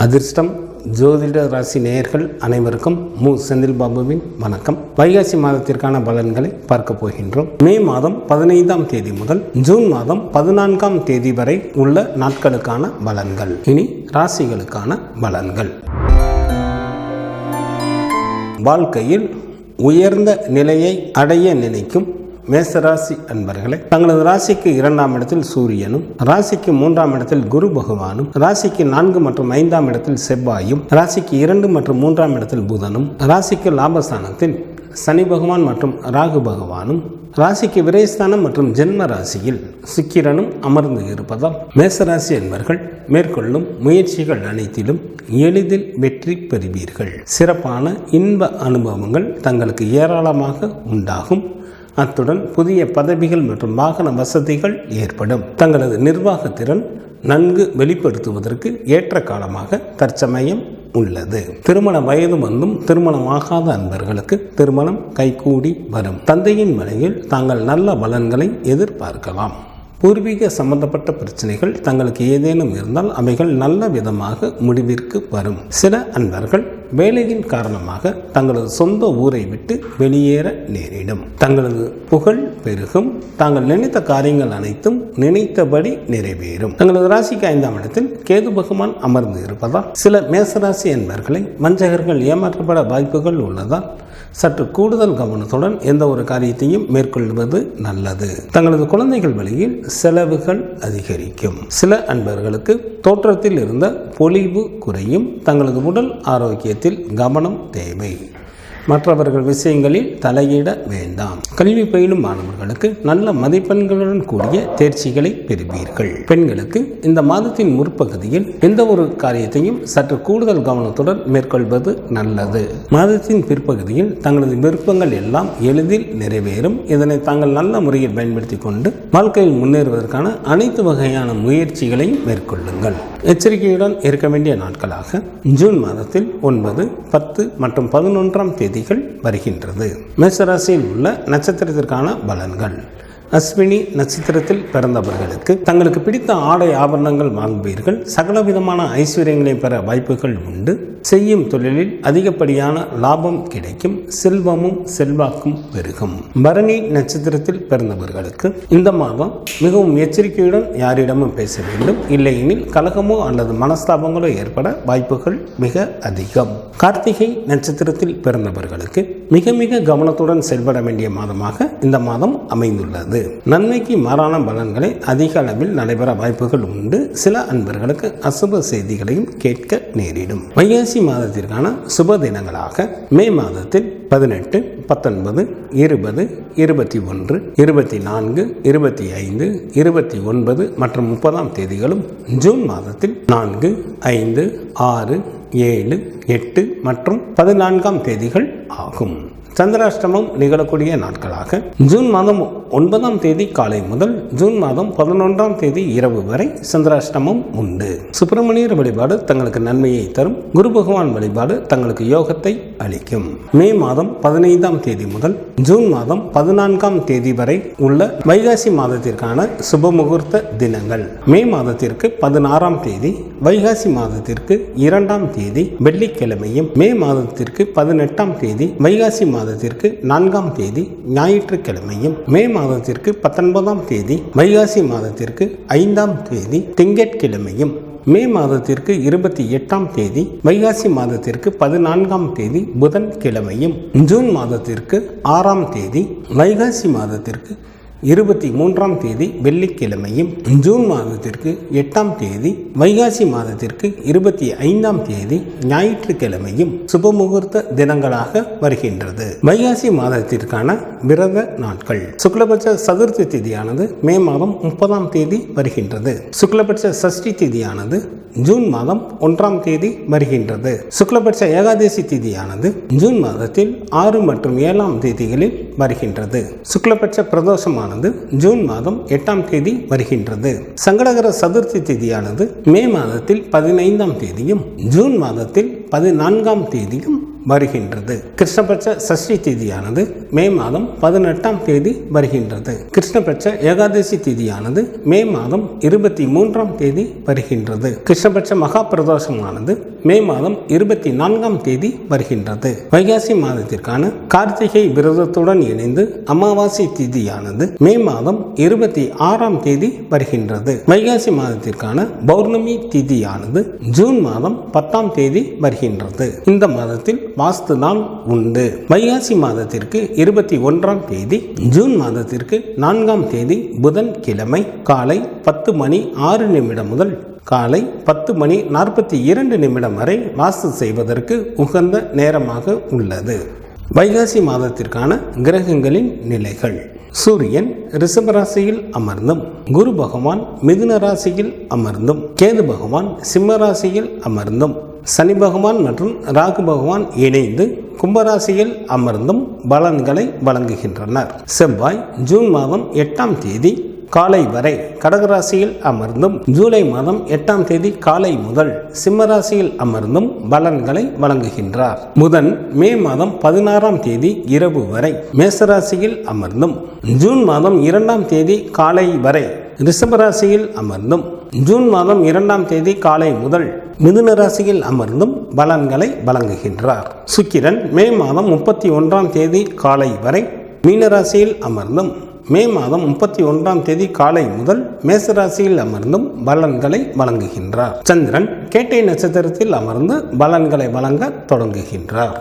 அதிர்ஷ்டம் ஜோதிட ராசி நேயர்கள் அனைவருக்கும் மு. செந்தில் பாபுவின் வணக்கம். வைகாசி மாதத்திற்கான பலன்களை பார்க்க போகின்றோம். மே மாதம் பதினைந்தாம் தேதி முதல் ஜூன் மாதம் பதினான்காம் தேதி வரை உள்ள நாட்களுக்கான பலன்கள். இனி ராசிகளுக்கான பலன்கள். வாழ்க்கையில் உயர்ந்த நிலையை அடைய நினைக்கும் மேசராசி அன்பர்களே தங்களது ராசிக்கு இரண்டாம் இடத்தில் சூரியனும் ராசிக்கு மூன்றாம் இடத்தில் குரு பகவானும் ராசிக்கு நான்கு மற்றும் ஐந்தாம் இடத்தில் செவ்வாயும் ராசிக்கு இரண்டு மற்றும் மூன்றாம் இடத்தில் புதனும் ராசிக்கு லாபஸ்தானத்தில் சனி பகவான் மற்றும் ராகு பகவானும் ராசிக்கு விரயஸ்தானம் மற்றும் ஜென்ம ராசியில் சுக்கிரனும் அமர்ந்து இருப்பதால் மேசராசி என்பர்கள் மேற்கொள்ளும் முயற்சிகள் அனைத்திலும் எளிதில் வெற்றி பெறுவீர்கள். சிறப்பான இன்ப அனுபவங்கள் தங்களுக்கு ஏராளமாக உண்டாகும். அத்துடன் புதிய பதவிகள் மற்றும் வாகன வசதிகள் ஏற்படும். தங்களது நிர்வாகத்திறன் நன்கு வெளிப்படுத்துவதற்கு ஏற்ற காலமாக தற்சமயம் உள்ளது. திருமண வயது வந்தும் திருமணமாகாத அன்பர்களுக்கு திருமணம் கைகூடி வரும். தந்தையின் வழியில் தாங்கள் நல்ல பலன்களை எதிர்பார்க்கலாம். பூர்வீக சம்பந்தப்பட்ட பிரச்சனைகள் தங்களுக்கு ஏதேனும் இருந்தால் அவைகள் நல்ல விதமாக முடிவிற்கு வரும். சில அன்பர்கள் வேலையின் காரணமாக தங்களது சொந்த ஊரை விட்டு வெளியேற நேரிடும். தங்களது புகழ் பெருகும். தாங்கள் நினைத்த காரியங்கள் அனைத்தும் நினைத்தபடி நிறைவேறும். தங்களது ராசிக்கு ஐந்தாம் இடத்தில் கேது பகவான் அமர்ந்து இருப்பதால் சில மேசராசி அன்பர்களை வஞ்சகர்கள் ஏமாற்றப்பட வாய்ப்புகள் உள்ளதால் சற்று கூடுதல் கவனத்துடன் எந்த ஒரு காரியத்தையும் மேற்கொள்வது நல்லது. தங்களது குழந்தைகள் வழியில் செலவுகள் அதிகரிக்கும். சில அன்பர்களுக்கு தோற்றத்தில் இருந்த பொலிவு குறையும். தங்களது உடல் ஆரோக்கியத்தில் கவனம் தேவை. மற்றவர்கள் விஷயங்களில் தலையிட வேண்டாம். கல்வி பயிலும் மாணவர்களுக்கு நல்ல மதிப்பெண்களுடன் கூடிய தேர்ச்சிகளை பெறுவீர்கள். பெண்களுக்கு இந்த மாதத்தின் முற்பகுதியில் எந்த ஒரு காரியத்தையும் சற்று கூடுதல் கவனத்துடன் மேற்கொள்வது நல்லது. மாதத்தின் பிற்பகுதியில் தங்களது விருப்பங்கள் எல்லாம் எளிதில் நிறைவேறும். இதனை தாங்கள் நல்ல முறையில் பயன்படுத்தி கொண்டு வாழ்க்கையில் முன்னேறுவதற்கான அனைத்து வகையான முயற்சிகளையும் மேற்கொள்ளுங்கள். எச்சரிக்கையுடன் இருக்க வேண்டிய நாட்களாக ஜூன் மாதத்தில் ஒன்பது பத்து மற்றும் பதினொன்றாம் தேதி செய்திகள் வருகின்றது. மேசராசியில் உள்ள நட்சத்திரத்திற்கான பலன்கள். அஸ்வினி நட்சத்திரத்தில் பிறந்தவர்களுக்கு தங்களுக்கு பிடித்த ஆடை ஆபரணங்கள் வாங்குவீர்கள். சகலவிதமான ஐஸ்வர்யங்களை பெற வாய்ப்புகள் உண்டு. செய்யும் தொழிலில் அதிகப்படியான லாபம் கிடைக்கும். செல்வமும் செல்வாக்கும் பெருகும். பரணி நட்சத்திரத்தில் பிறந்தவர்களுக்கு இந்த மாதம் மிகவும் எச்சரிக்கையுடன் யாரிடமும் பேச வேண்டும். இல்லையெனில் கலகமோ அல்லது மனஸ்தாபங்களோ ஏற்பட வாய்ப்புகள் மிக அதிகம். கார்த்திகை நட்சத்திரத்தில் பிறந்தவர்களுக்கு மிக மிக கவனத்துடன் செயல்பட வேண்டிய மாதமாக இந்த மாதம் அமைந்துள்ளது. நன்மைக்கு மாறான பலன்களை அதிக அளவில் நடைபெற வாய்ப்புகள் உண்டு. சில அன்பர்களுக்கு அசுப செய்திகளையும் கேட்க நேரிடும். வைகாசி மாதத்திற்கான சுப தினங்களாக மே மாதத்தில் பதினெட்டு பத்தொன்பது இருபது இருபத்தி ஒன்று இருபத்தி நான்கு இருபத்தி ஐந்து இருபத்தி ஒன்பது மற்றும் முப்பதாம் தேதிகளும் ஜூன் மாதத்தில் நான்கு ஐந்து ஆறு ஏழு எட்டு மற்றும் பதினான்காம் தேதிகள் ஆகும். சந்திராஷ்டமம் நிகழக்கூடிய நாட்களாக ஜூன் மாதம் ஒன்பதாம் தேதி காலை முதல் ஜூன் மாதம் பதினொன்றாம் தேதி இரவு வரை சந்திராஷ்டமம் உண்டு. சுப்பிரமணியர் வழிபாடு தங்களுக்கு நன்மையை தரும். குரு பகவான் வழிபாடு தங்களுக்கு யோகத்தை அளிக்கும். மே மாதம் பதினைந்தாம் தேதி முதல் ஜூன் மாதம் பதினான்காம் தேதி வரை உள்ள வைகாசி மாதத்திற்கான சுப முகூர்த்த தினங்கள். மே மாதத்திற்கு பதினாறாம் தேதி வைகாசி மாதத்திற்கு இரண்டாம் தேதி வெள்ளிக்கிழமையும் மே மாதத்திற்கு பதினெட்டாம் தேதி வைகாசி மாதத்திற்கு நான்காம் தேதி ஞாயிற்றுக்கிழமையும் மே மாதத்திற்கு பத்தொன்பதாம் தேதி வைகாசி மாதத்திற்கு ஐந்தாம் தேதி திங்கட்கிழமையும் மே மாதத்திற்கு இருபத்தி எட்டாம் தேதி வைகாசி மாதத்திற்கு பதினான்காம் தேதி புதன்கிழமையும் ஜூன் மாதத்திற்கு ஆறாம் தேதி வைகாசி மாதத்திற்கு இருபத்தி மூன்றாம் தேதி வெள்ளிக்கிழமையும் ஜூன் மாதத்திற்கு எட்டாம் தேதி வைகாசி மாதத்திற்கு இருபத்தி ஐந்தாம் தேதி ஞாயிற்றுக்கிழமையும் சுபமுகூர்த்த தினங்களாக வருகின்றது. வைகாசி மாதத்திற்கான விரத நாட்கள். சுக்லபட்ச சதுர்த்தி திதியானது மே மாதம் முப்பதாம் தேதி வருகின்றது. சுக்லபட்ச சஷ்டி திதியானது ஜூன் மாதம் ஒன்றாம் தேதி வருகின்றது. சுக்லபட்ச ஏகாதசி திதியானது ஜூன் மாதத்தில் ஆறு மற்றும் ஏழாம் தேதிகளில் வருகின்றது. சுக்லபட்ச பிரதோஷமானது ஜூன் மாதம் எட்டாம் தேதி வருகின்றது. சங்கடகர சதுர்த்தி திதியானது மே மாதத்தில் பதினைந்தாம் தேதியும் ஜூன் மாதத்தில் பதினான்காம் தேதியும் வருகின்றது. கிருஷ்ணபட்ச சஷ்டி திதியானது மே மாதம் பதினெட்டாம் தேதி வருகின்றது. கிருஷ்ணபட்ச ஏகாதசி திதியானது மே மாதம் இருபத்தி மூன்றாம் தேதி வருகின்றது. கிருஷ்ணபட்ச மகா பிரதோஷமானது மே மாதம் இருபத்தி நான்காம் தேதி வருகின்றது. வைகாசி மாதத்திற்கான கார்த்திகை விரதத்துடன் இணைந்து அமாவாசை திதியானது மே மாதம் இருபத்தி ஆறாம் தேதி வருகின்றது. வைகாசி மாதத்திற்கான பௌர்ணமி திதியானது ஜூன் மாதம் பத்தாம் தேதி வருகின்றது. இந்த மாதத்தில் வாஸ்து நாள் உண்டு. வைகாசி மாதத்திற்கு இருபத்தி ஒன்றாம் தேதி ஜூன் மாதத்திற்கு நான்காம் தேதி புதன் கிழமை காலை பத்து மணி ஆறு நிமிடம் முதல் காலை பத்து மணி நாற்பத்தி இரண்டு நிமிடம் வரை வாஸ்து செய்வதற்கு உகந்த நேரமாக உள்ளது. வைகாசி மாதத்திற்கான கிரகங்களின் நிலைகள். சூரியன் ரிஷபராசியில் அமர்ந்தும் குரு பகவான் மிதுன ராசியில் அமர்ந்தும் கேது பகவான் சிம்ம ராசியில் அமர்ந்தும் சனி பகவான் மற்றும் ராகு பகவான் இணைந்து கும்பராசியில் அமர்ந்தும் பலன்களை வழங்குகின்றனர். செவ்வாய் ஜூன் மாதம் எட்டாம் தேதி காலை வரை கடகராசியில் அமர்ந்தும் ஜூலை மாதம் எட்டாம் தேதி காலை முதல் சிம்மராசியில் அமர்ந்தும் பலன்களை வழங்குகின்றார். புதன் மே மாதம் பதினாறாம் தேதி இரவு வரை மேசராசியில் அமர்ந்தும் ஜூன் மாதம் இரண்டாம் தேதி காலை வரை ரிஷபராசியில் அமர்ந்தும் ஜூன் மாதம் இரண்டாம் தேதி காலை முதல் மிதுன ராசியில் அமர்ந்தும் பலன்களை வழங்குகின்றார். சுக்கிரன் மே மாதம் முப்பத்தி ஒன்றாம் தேதி காலை வரை மீனராசியில் அமர்ந்தும் மே மாதம் முப்பத்தி ஒன்றாம் தேதி காலை முதல் மேசராசியில் அமர்ந்தும் பலன்களை வழங்குகின்றார். சந்திரன் கேட்டை நட்சத்திரத்தில் அமர்ந்து பலன்களை வழங்க தொடங்குகின்றார்.